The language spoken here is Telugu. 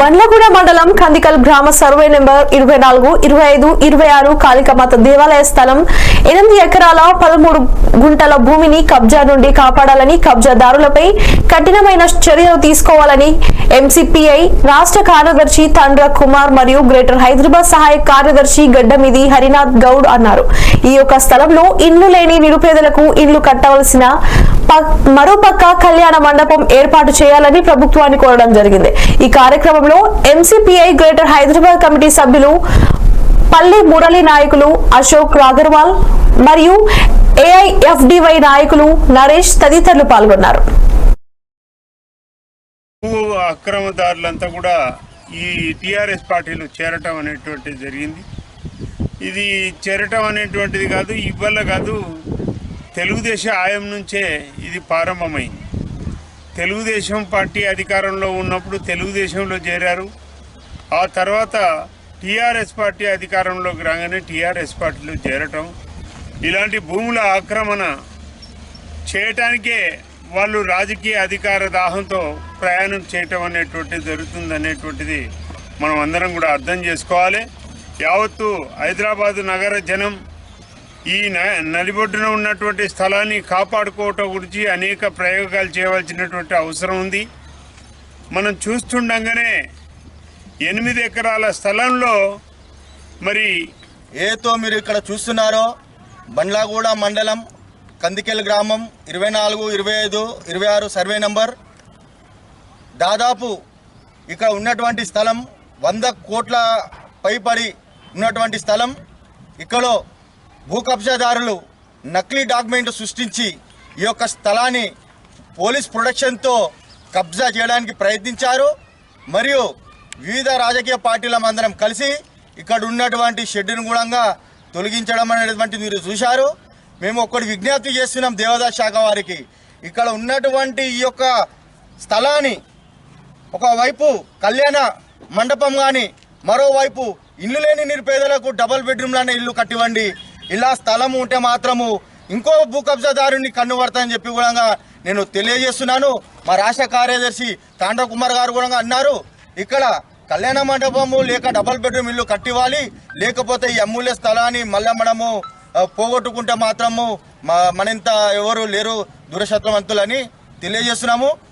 బండ్లగూడ మండలం కందికల్ గ్రామ సర్వే నెంబర్ ఇరవై నాలుగు ఇరవై ఐదు ఇరవై ఆరు కాళికమాత దేవాలయ స్థలం ఎనిమిది ఎకరాల పదమూడు గుంటల భూమిని కబ్జా నుండి కాపాడాలని కబ్జాదారులపై కఠినమైన చర్యలు తీసుకోవాలని ఎంసీపీఐ రాష్ట్ర కార్యదర్శి తండ్ర కుమార్ మరియు గ్రేటర్ హైదరాబాద్ సహాయ కార్యదర్శి గడ్డమిది హరినాథ్ గౌడ్ అన్నారు. ఈ యొక్క స్థలంలో ఇండ్లు లేని నిరుపేదలకు ఇండ్లు కట్టవలసిన మరోపక్క కళ్యాణ మండపం ఏర్పాటు చేయాలని ప్రభుత్వాన్ని కోరడం జరిగింది. ఈ కార్యక్రమంలో ఎంసీపీఐ గ్రేటర్ హైదరాబాద్ కమిటీ సభ్యులు పల్లి మురళి నాయకులు అశోక్ అగర్వాల్ మరియు ఏఐఎఫ్డివై నాయకులు నరేష్ తదితరులు పాల్గొన్నారు. అక్రమదారులంతా కూడా ఈ టిఆర్ఎస్ పార్టీలో చేరటం అనేటువంటిది జరిగింది. ఇది చేరటం అనేటువంటిది కాదు ఇవ్వల్ల కాదు తెలుగుదేశం ఆయం నుంచే ఇది ప్రారంభమైంది. తెలుగుదేశం పార్టీ అధికారంలో ఉన్నప్పుడు తెలుగుదేశంలో చేరారు. ఆ తర్వాత టీఆర్ఎస్ పార్టీ అధికారంలోకి రాగానే టీఆర్ఎస్ పార్టీలో చేరటం. ఇలాంటి భూముల ఆక్రమణ చేయటానికే వాళ్ళు రాజకీయ అధికార దాహంతో ప్రయాణం చేయటం అనేటువంటిది జరుగుతుంది అనేటువంటిది మనం అందరం కూడా అర్థం చేసుకోవాలి. యావత్తు హైదరాబాదు నగర జనం ఈ నలిబొడ్డున ఉన్నటువంటి స్థలాన్ని కాపాడుకోవటం గురించి అనేక ప్రయోగాలు చేయవలసినటువంటి అవసరం ఉంది. మనం చూస్తుండగానే ఎనిమిది ఎకరాల స్థలంలో మరి ఏతో మీరు ఇక్కడ చూస్తున్నారో బండ్లాగూడ మండలం కందికెల్ గ్రామం ఇరవై నాలుగు ఇరవై ఐదు ఇరవై ఆరు సర్వే నంబర్. దాదాపు ఇక్కడ ఉన్నటువంటి స్థలం వంద కోట్ల పైపడి ఉన్నటువంటి స్థలం. ఇక్కడ భూ కబ్జాదారులు నకిలీ డాక్యుమెంట్ సృష్టించి ఈ యొక్క స్థలాన్ని పోలీస్ ప్రొడక్షన్తో కబ్జా చేయడానికి ప్రయత్నించారు. మరియు వివిధ రాజకీయ పార్టీల అందరం కలిసి ఇక్కడ ఉన్నటువంటి షెడ్డును కూడా తొలగించడం అనేటువంటి మీరు చూశారు. మేము ఒక్కటి విజ్ఞప్తి చేస్తున్నాం దేవదా శాఖ వారికి. ఇక్కడ ఉన్నటువంటి ఈ యొక్క స్థలాన్ని ఒకవైపు కళ్యాణ మండపం కానీ మరోవైపు ఇల్లు లేని నిరుపేదలకు డబల్ బెడ్రూమ్లనే ఇల్లు కట్టివ్వండి. ఇలా స్థలం ఉంటే మాత్రము ఇంకో భూ కబ్జాదారుని కన్నుపడతాయని చెప్పి కూడా నేను తెలియజేస్తున్నాను. మా రాష్ట్ర కార్యదర్శి తాండవ కుమార్ గారు కూడా అన్నారు ఇక్కడ కళ్యాణ మండపము లేక డబల్ బెడ్రూమ్ ఇల్లు కట్టివ్వాలి లేకపోతే ఈ అమూల్య స్థలాన్ని మళ్ళీ మనము పోగొట్టుకుంటే మాత్రము మనంత ఎవరు లేరు దురశత్రవంతులని తెలియజేస్తున్నాము.